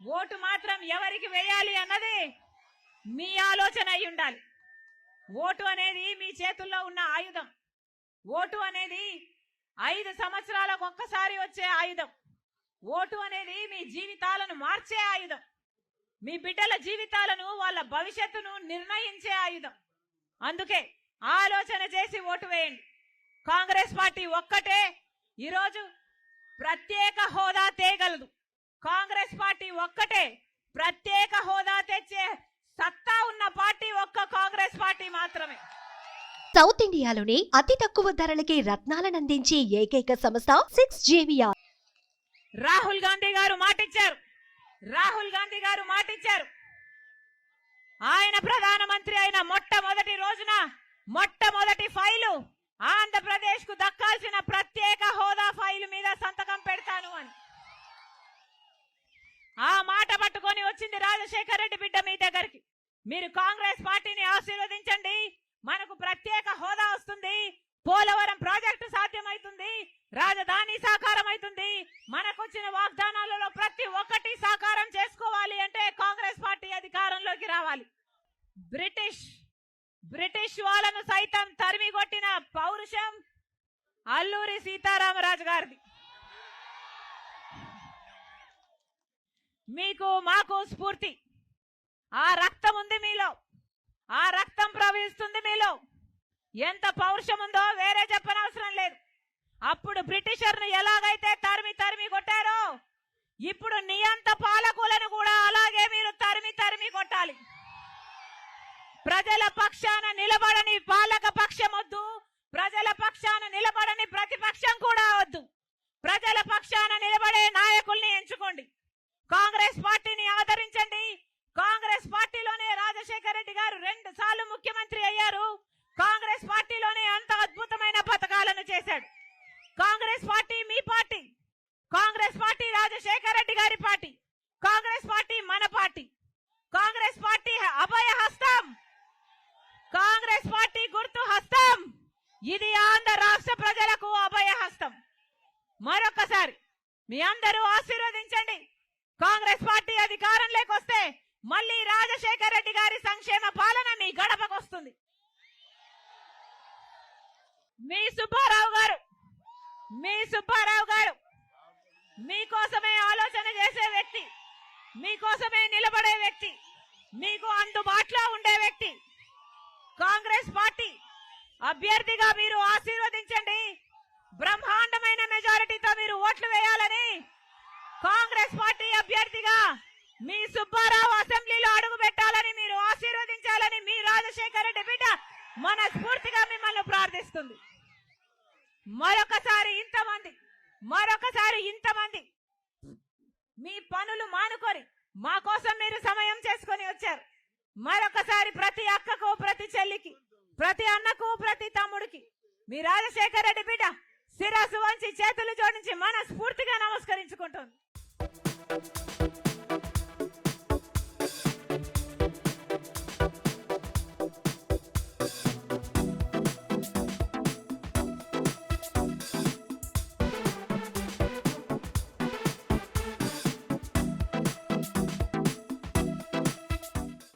Vote మాత్రం ఎవరికి వేయాలి అన్నది మీ ఆలోచన అయి ఉండాలి. ఓటు అనేది మీ చేతుల్లో ఉన్న ఆయుధం. ఓటు అనేది ఐదు సంవత్సరాలకు ఒక్కసారి వచ్చే ఆయుధం. ఓటు అనేది మీ జీవితాలను మార్చే ఆయుధం. మీ బిడ్డల జీవితాలను వాళ్ళ భవిష్యత్తును నిర్ణయించే ఆయుధం. అందుకే ఆలోచన చేసి ఓటు వేయండి. కాంగ్రెస్ పార్టీ ఒక్కటే ఈరోజు ప్రత్యేక హోదా తేగలదు. కాంగ్రెస్ పార్టీ ఒక్కటే. ప్రత్యేక హోదా తెచ్చే సత్తా ఉన్న పార్టీ ఒక్క కాంగ్రెస్ పార్టీ మాత్రమే. సౌత్ ఇండియాలోనే అతి తక్కువ ధరలకి రత్నాలనందించే ఏకైక సంస్థ సిక్స్ జేవిఆర్. రాహుల్ గాంధీ గారు మాటిచ్చారు. రాహుల్ గాంధీ గారు మాటిచ్చారు. ఆయన ప్రధానమంత్రి అయిన మొట్టమొదటి రోజున మొట్టమొదటి రాజశేఖర రెడ్డి బిడ్డ మీ దగ్గరికి. మీరు కాంగ్రెస్ పార్టీని ఆశీర్వదించండి. మనకు ప్రత్యేక హోదా వస్తుంది. పోలవరం ప్రాజెక్టు సాధ్యమవుతుంది రాజధాని సాకారం అవుతుంది మనకొచ్చిన వాగ్దానాలలో ప్రతి ఒక్కటి సాకారం చేసుకోవాలి అంటే కాంగ్రెస్ పార్టీ అధికారంలోకి రావాలి. బ్రిటిష్ బ్రిటిష్ వాళ్ళను సైతం తరిమి కొట్టిన పౌరుషం అల్లూరి సీతారామరాజు గారిది. మీకు మాకు స్ఫూర్తి. ఆ రక్తం ఉంది మీలో. ఆ రక్తం ప్రవహిస్తుంది మీలో. ఎంత పౌరుషం ఉందో వేరే చెప్పనవసరం లేదు. అప్పుడు బ్రిటిషర్ను ఎలాగైతే తరిమి తరిమి కొట్టారో ఇప్పుడు నియంత పాలకులను కూడా అలాగే మీరు తరిమి తరిమి కొట్టాలి. ప్రజల పక్షాన నిలబడని పాలక పక్షం వద్దు ప్రజల పక్షాన నిలబడని ప్రతిపక్షం కూడా వద్దు ప్రజల పక్షాన నిలబడే నాయకుల్ని ఎంచుకోండి కాంగ్రెస్ పార్టీని ఆదరించండి కాంగ్రెస్ పార్టీలోనే రాజశేఖర రెడ్డి గారు రెండు సార్లు ముఖ్యమంత్రి అయ్యారు కాంగ్రెస్ పార్టీలోనే అంత అద్భుతమైన పథకాలను చేశాడు. కాంగ్రెస్ పార్టీ మీ పార్టీ. కాంగ్రెస్ పార్టీ రాజశేఖర రెడ్డి గారి పార్టీ. కాంగ్రెస్ పార్టీ మన పార్టీ. కాంగ్రెస్ పార్టీ అభయ హస్తం. కాంగ్రెస్ పార్టీ గుర్తు హస్తం. ఇది ఆంధ్ర రాష్ట్ర ప్రజలకు అభయ హస్తం. మరొకసారి మీ అందరూ ఆశీర్వదించండి. కాంగ్రెస్ పార్టీ అధికారం లేకొస్తే మళ్ళీ రాజశేఖర రెడ్డి గారి సంక్షేమ పాలన మీ గడపకొస్తుంది. మీ సుబ్బారావు గారు మీ సుబ్బారావు గారు మీకోసమే ఆలోచన చేసే వ్యక్తి మీకోసమే నిలబడే వ్యక్తి మీకు అందుబాటులో ఉండే వ్యక్తి కాంగ్రెస్ పార్టీ అభ్యర్థిగా మీరు ఆశీర్వదించండి. బ్రహ్మాండమైన మెజారిటీతో మీరు ఓట్లు వేయాలని కాంగ్రెస్ పార్టీ అభ్యర్థిగా మీ సుబ్బారావు అసెంబ్లీలో అడుగు పెట్టాలని మీరు ఆశీర్వదించాలని మీ రాజశేఖర రెడ్డి బిడ్డ మనస్ఫూర్తిగా మిమ్మల్ని ప్రార్థిస్తుంది. మరొకసారి ఇంతమంది మరొకసారి ఇంతమంది మీ పనులు మానుకొని మా కోసం మీరు సమయం చేసుకొని వచ్చారు. మరొకసారి ప్రతి అక్కకు ప్రతి చెల్లికి ప్రతి అన్నకు ప్రతి తమ్ముడికి మీ రాజశేఖర రెడ్డి బిడ్డ శిరస్సు వంచి చేతులు జోడించి మనస్ఫూర్తిగా నమస్కరించుకుంటుంది.